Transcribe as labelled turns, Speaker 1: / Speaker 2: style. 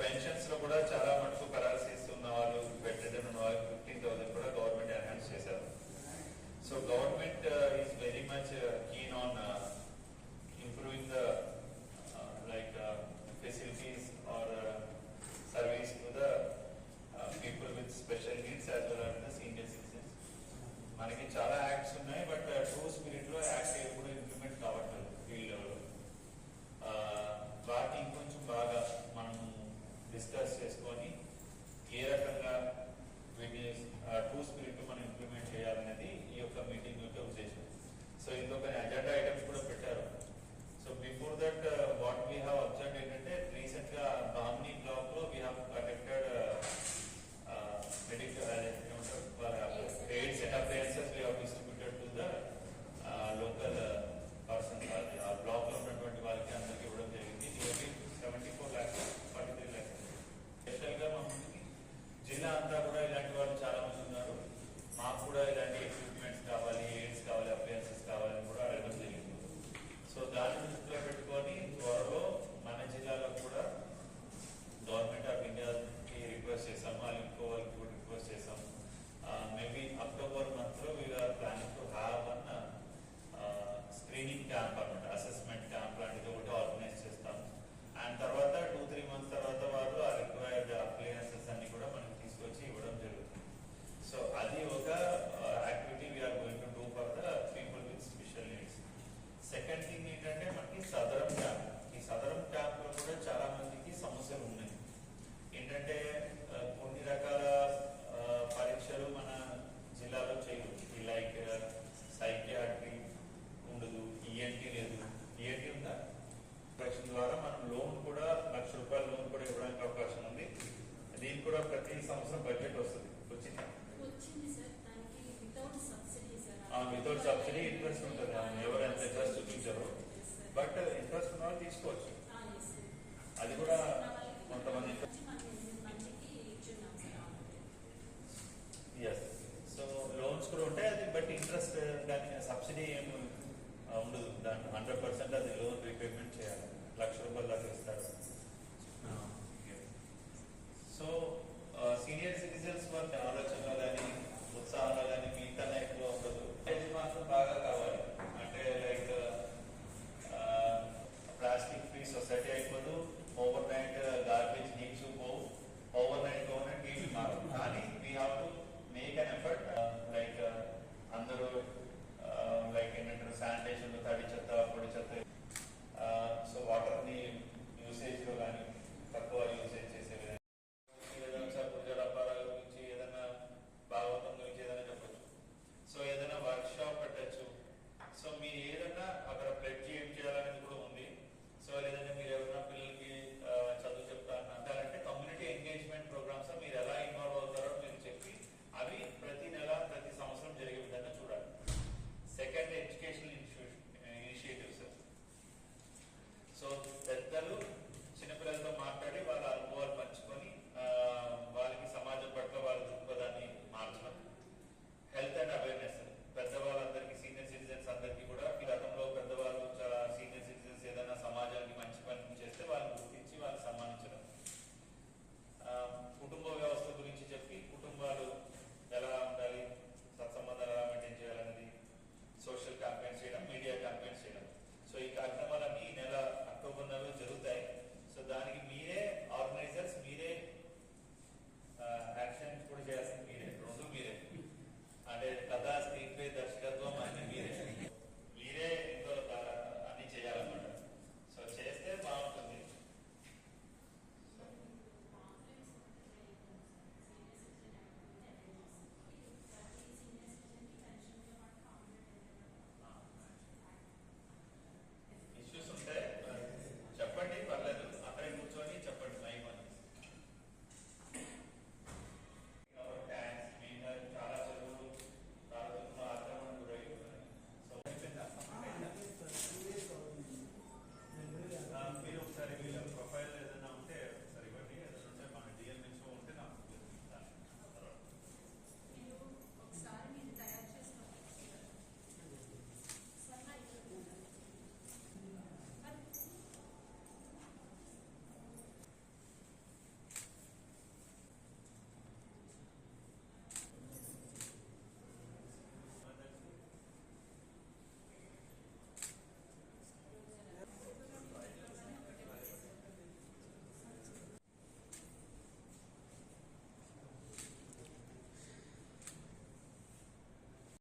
Speaker 1: లో కూడా చాలా మటుకు పరాలసిస్ ఉన్న వాళ్ళు బెడ్రెడన్ ఉన్న వాళ్ళకి ఫిఫ్టీన్ థౌసండ్ కూడా గవర్నమెంట్ ఎన్హాన్స్ చేశారు. So government is very much keen on కూడా ప్రతి సంవత్సరం బడ్జెట్ వస్తుంది. వచ్చిందా?
Speaker 2: వితౌట్ సబ్సిడీ ఇంట్రెస్ట్ ఉంటుంది. ఎవరు ఎంత ఇంట్రెస్ట్
Speaker 1: చూపించారు. బట్ ఇంట్రెస్ట్ ఉన్న తీసుకోవచ్చు. అది కూడా కొంతమంది ఎస్ సో లోన్స్ కూడా ఉంటాయి. అది బట్ ఇంట్రెస్ట్ దాని సబ్సిడీ ఏమి ఉండదు. దాన్ని హండ్రెడ్ పర్సెంట్ అది లోన్ రీపేమెంట్ చేయాలి. లక్ష రూపాయలు దాకా ఇస్తారు. So senior citizens were developed